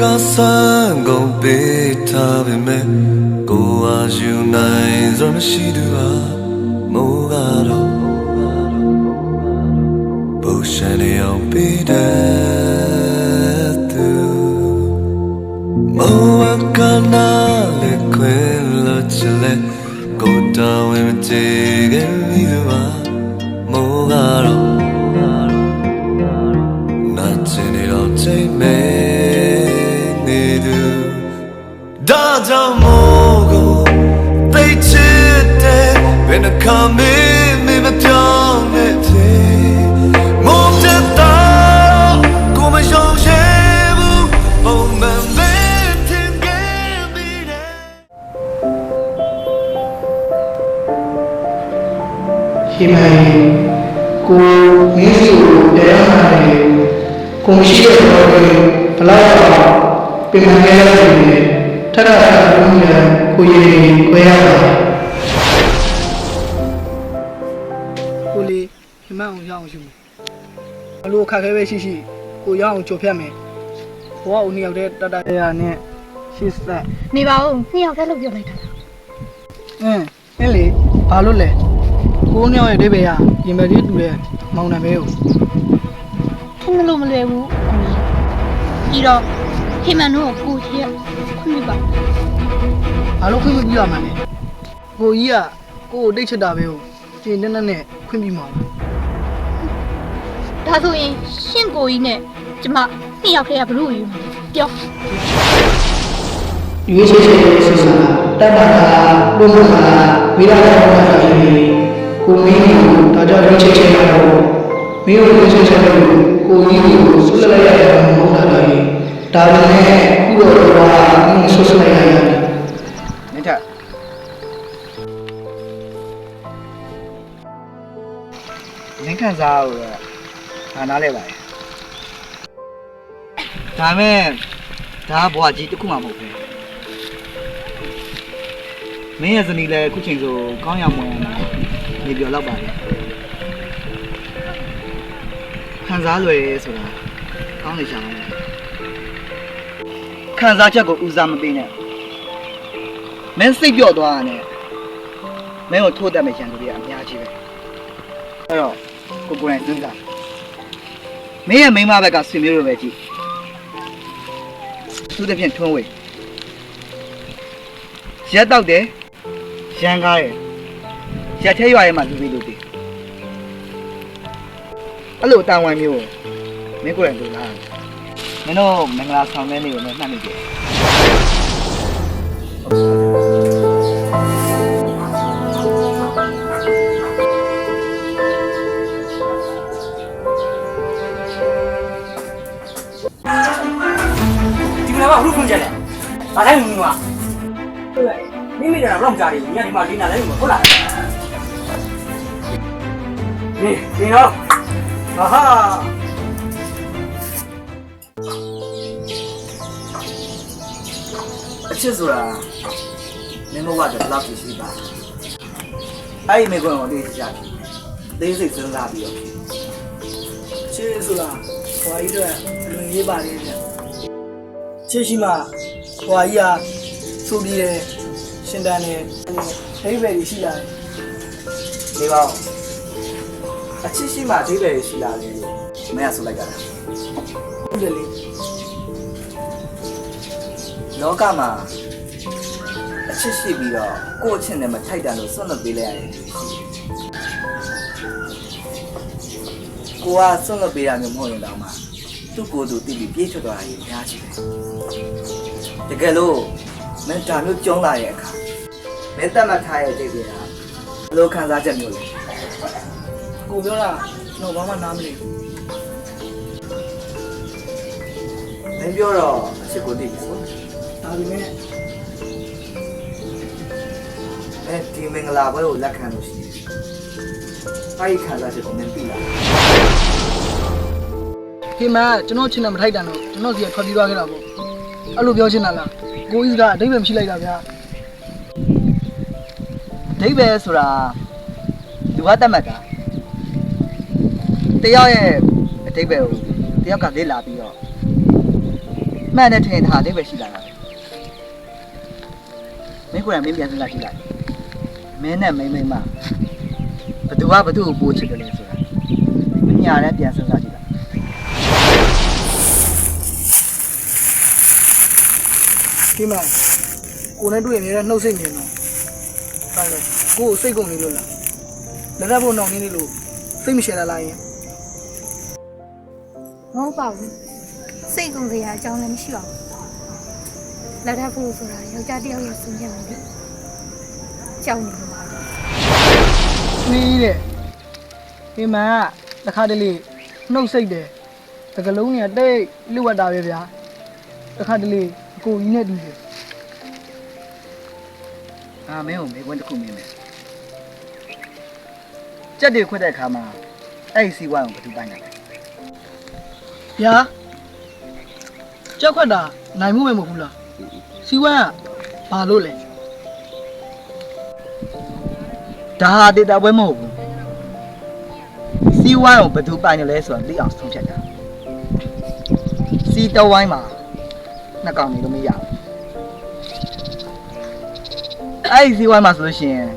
ကဆန်းကုန်ပေးထားပေမဲ့ကိုအားယူနိုင်စွာမရှိသူဟာမိုးကတော့ပူရှန်လျောင်းပေးတဲ့သူမိုးကနာလေခွင်လို့ချလေကိုတော်ဝင်ကြည့်ခဲ့ပြီးသူဟာ ဘယ်နှခါမေးမေးမပြောင်းနဲ့သေးမို့တဲ့တော့ကိုမရှောင်ရှဲဘူးပုံမှန်ပဲထင်ခဲ့မိတယ်ရှင်မင်းကိုမင်းစီကိုတရားနာတယ်ကိုမရှိတဲ့တော့ဘလောက်တော့ပြင်မှန်ခဲ့ရတဲ့ထထထဘုရားကိုရည်ကိုရတာကို အလိုခက်ခဲပဲရှိရှိကိုရအောင်ကြိုဖြတ်မယ်ဘဝဦးနှစ်ယောက်တည်းတတရနဲ့ရှစ်သက်နေပါဦးနှစ်ယောက်တည်းလို့ပြောလိုက်တာလားအင်းအင်းလေဘာလို့လဲကိုးနှစ်ယောက်ရဲ့အဓိပ္ပာယ်ကပြင်ပလေးတူတဲ့မောင်နှံပဲကိုထင်လို့မလွယ်ဘူးပြီးတော့ဟိမန်တို့ကိုကိုကြီးကခွင့်ပြုပါဘာလို့ခွင့်မပြုရမှာလဲကိုကြီးကကိုကိုတိတ်ချစ်တာပဲကိုကျင်းတဲ့နဲ့နဲ့ခွင့်ပြုမှာပါ ဒါဆိုရင်ရှင့်ကိုကြီးနဲ့ကျမနှစ်ယောက်တည်းကဘလို့ယူမှာလဲပြောရွေးချယ်ချယ်ဆက်ဆံတတ်တာကဘုံမှာဝိရဒတော်မှာဖြစ်ပြီးကိုမင်းကိုဒါကြောင့်ရွေးချယ်ချယ်ရတော့မင်းကိုရွေးချယ်ချယ်လို့ကိုကြီးကိုဆွတ်လိုက်ရတာမဟုတ်တာလေဒါပေမဲ့ခုတော့တော့မင်းဆွတ်လိုက်ရတယ်မင်းထက်မင်းခံစားရ တော့ငါနားလဲပါရဲ့ဒါမဲ့ဒါကဘွားကြီးတစ်ခုမှမဟုတ်ဘူးမင်းရဲ့ဇနီးလည်းအခုချိန်ဆိုကောင်းရမွန်ရမှာနေပြောတော့ပါလေခံစားလွယ်ဆိုတာကောင်းနေချင်တယ်ခံစားချက်ကိုဦးစားမပေးနဲ့မင်းစိတ်ပြော့သွားတာနဲ့မင်းကိုထိုးတတ်မယ့်ရန်သူတွေကအများကြီးပဲအဲ့တော့ကိုကိုယ်တိုင်စဉ်းစား မင်းရဲ့မိန်းမဘက်ကဆွေမျိုးလိုပဲကြည့်သူတစ်ဖြင့်ထွန်းဝေရက်တော့တယ်ရန်ကားတယ်ရက်ထဲရွာရဲမှာလူပြီးလူပြီးအဲ့လိုအတန်ဝိုင်းမျိုးကိုမင်းကိုယ်တိုင်လူလားမင်းတို့မင်္ဂလာဆောင်တဲ့နေ့ကိုမင်းမှတ်မိ ကဘုဖွင့်ကြတယ်။ဘာတိုင်းဝင်ကဟုတ်တယ်။မိမိတို့ကတော့ကြားတယ်။ညဒီမှာလင်းလာတယ်မဟုတ်လား။နေနေတော့ဟာဟာအချစ်ဆိုတာမင်းဘဝကဘလောက်ရှိပါအဲ့ဒီမိကွန်းကိုသိချင်တယ်သိစိတ်စဉ်းစားပြီးတော့ချစ်ဆိုတာဟွာကြီးတို့လူရေးပါလေဗျ ချစ်ရှိမှဟွာကြီးကဆိုပြီးတယ်ရှင်တန်တယ်ဒိဗယ်ကြီးရှိလာတယ်နေပါဦးအချစ်ရှိမှအသေးပဲရှိလာတယ်လို့မင်းကဆိုလိုက်ကြတာဟုတ်တယ်လေလောကမှာအချစ်ရှိပြီးတော့ကိုယ့်အချစ်နဲ့မထိုက်တန်လို့ဆွန့်လွတ်ပေးလိုက်ရတယ်ကိုကဆွန့်လွတ်ပေးတာမျိုးမဟုတ်ရင်တောင်မှ သူ့ကိုယ်သူတည်ပြီးပြေးချွတ်သွားတာကြီးအများကြီးပဲတကယ်လို့မင်းဒါမျိုးကြုံလာရဲ့အခါမင်းတတ်မှတ်ထားရဲ့တိတ်တွေကဘယ်လိုခံစားချက်မျိုးလဲကိုပြောတာတော့ဘာမှနားမလည်ဘူးမင်းပြောတော့အချစ်ကိုတည်ပြီဆိုဒါပေမဲ့အဲဒီမင်္ဂလာပွဲကိုလက်ခံလို့ရှိရင်အဲဒီခံစားချက်ကိုမင်းပြီလား ခေမကကျွန်တော်ချင်တယ်မထိုက်တန်တော့ကျွန်တော်စီကထွက်ပြေးသွားခဲ့တာပေါ့အဲ့လိုပြောချင်တာလားကိုကြီးကအဓိပ္ပာယ်မရှိလိုက်တာဗျာအဓိပ္ပာယ်ဆိုတာလူကတတ်မှတ်တာတယောက်ရဲ့အဓိပ္ပာယ်ကိုတယောက်ကလေ့လာပြီးတော့မှန်တဲ့ထင်တာအဓိပ္ပာယ်ရှိလာတာပဲမင်းကိုယ်တိုင်မင်းပြန်စဉ်းစားကြည့်လိုက်မင်းနဲ့မိမ့်မိမ့်မဘသူကဘသူ့ကိုပိုးချစ်တယ်လဲဆိုတာမညာနဲ့ပြန်စဉ်းစားကြည့်တာ ဒီမှာကိုနဲ့တွေ့ရင်လည်းနှုတ်စိတ်နေတော့ဒါလေကိုကိုစိတ်ကုန်နေလို့လားလက်ရက်ဖို့နှောင်နေနေလို့စိတ်မရှည်လာလားယင်မဟုတ်ပါဘူးစိတ်ကုန်စရာအကြောင်းလည်းမရှိပါဘူးလက်ထပ်ဖို့ဆိုတာယောက်ျားတစ်ယောက်ရဲ့ဆုံးဖြတ်မှုလေကြောက်နေလို့ပါနီးတဲ့ဒီမှာတခါတလေနှုတ်စိတ်တယ်တကလုံးကြီးတိတ်လွတ်ဝတ်တာပဲဗျာတခါတလေအ ကိုကြီးနဲ့တူတယ်အာမင်းကိုမေးခွန်းတစ်ခုမေးမယ်ကြက်တွေခွက်တဲ့အခါမှာအဲ့ဒီစီဝိုင်းကိုဘသူပိုင်းတာလဲဗျာကြောက်ခွက်တာနိုင်မှုပဲမဟုတ်ဘူးလားစီဝမ်းကဘာလို့လဲဒါဟာဒေတာပွဲမဟုတ်ဘူးစီဝိုင်းကိုဘသူပိုင်းတယ်လဲဆိုတော့သိအောင်ဆုံးဖြတ်တာစီတဝိုင်းမှာ နှစ်ကောင်နေလို့မရဘူးအဲ့ဒီစီဝိုင်းမှာဆိုလို့ရှိရင်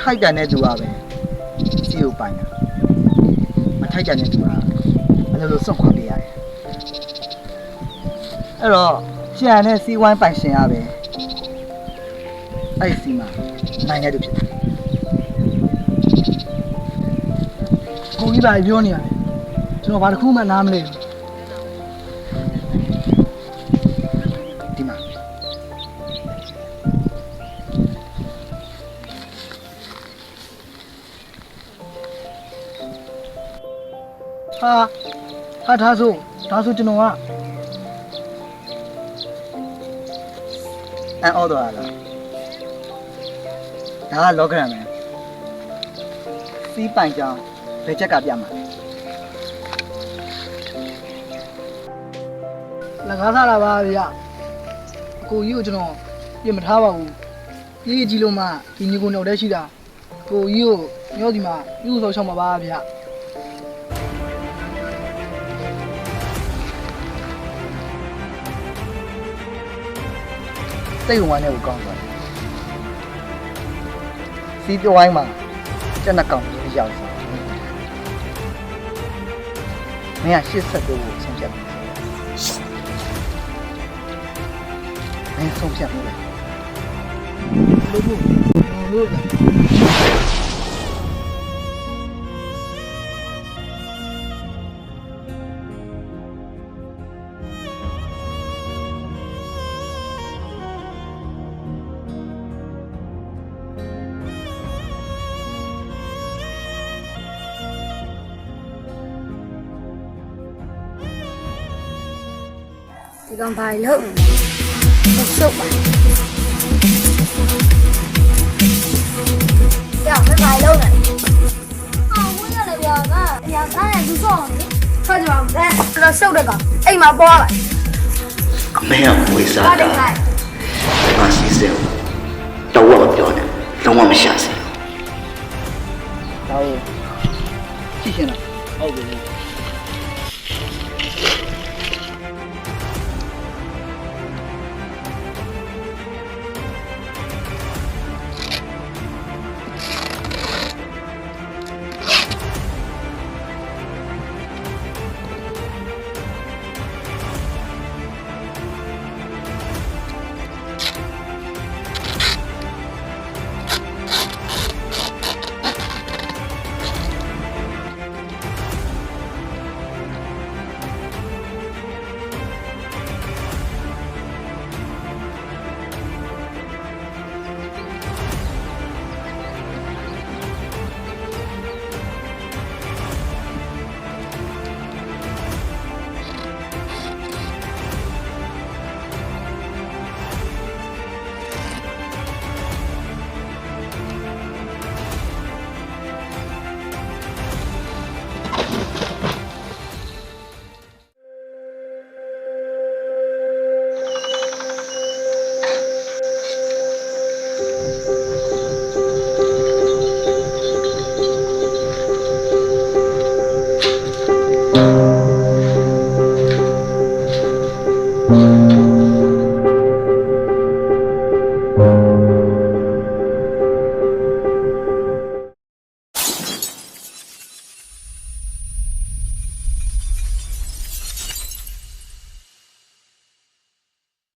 ထိုက်တန်တဲ့သူကပဲစီကိုပိုင်းတာမထိုက်တန်တဲ့သူကဘယ်လိုလိုစွန့်ခွာပေးရတယ်အဲ့တော့ကျန်တဲ့စီဝိုင်းပိုင်ရှင်ရပဲအဲ့ဒီစီမှာနိုင်တဲ့သူဖြစ်တယ်ကိုကြီးပါပြောနေရတယ်ကျွန်တော်ဘာတစ်ခုမှနားမလဲဘူး ဟာဟာဒါဆိုဒါဆိုကျွန်တော်ကအန်အော်တော့လားဒါကလောဂရမ်ပဲစီးပိုင်ကြောင်းဘယ်ချက်ကပြမှာလကားစားတာပါဗျာအကိုကြီးကိုကျွန်တော်ပြင်မထားပါဘူးကြီးကြီးလို့မှဒီညီကိုနှုတ်တဲ့ရှိတာအကိုကြီးကိုညောဒီမှာပြုဆောက်ချောင်းမှာပါဗျာ စိတ်ဝင်ဝမ်းနဲ့ကိုကောင်းသွားတယ်စီးတဝိုင်းမှာကျက်နှစ်ကောင်ကြီးရောက်သွားတယ်မင်းကရှစ်ဆက်ကိုဆုံးဖြတ်တယ်မင်းဆုံးဖြတ်လို့လို့လို့ ဒီကောင်ဘာလို့ဆုပ်ပါကြောက်မဘာလို့လဲအော်ဝင်းရတယ်ဗျာကအရာသားနဲ့လူဆော့အောင်လေထွက်ကြပါဦးအဲတော့ဆုပ်တဲ့ကောင်အိမ်မှာပေါ်လာအမေကငွေစားပါတတာယ်လိုက်ငါစီးစဲတော့မပြောနဲ့လုံးဝမရှာစေဒါကိုကြည့်ရှင်လားဟုတ်ပြီ မ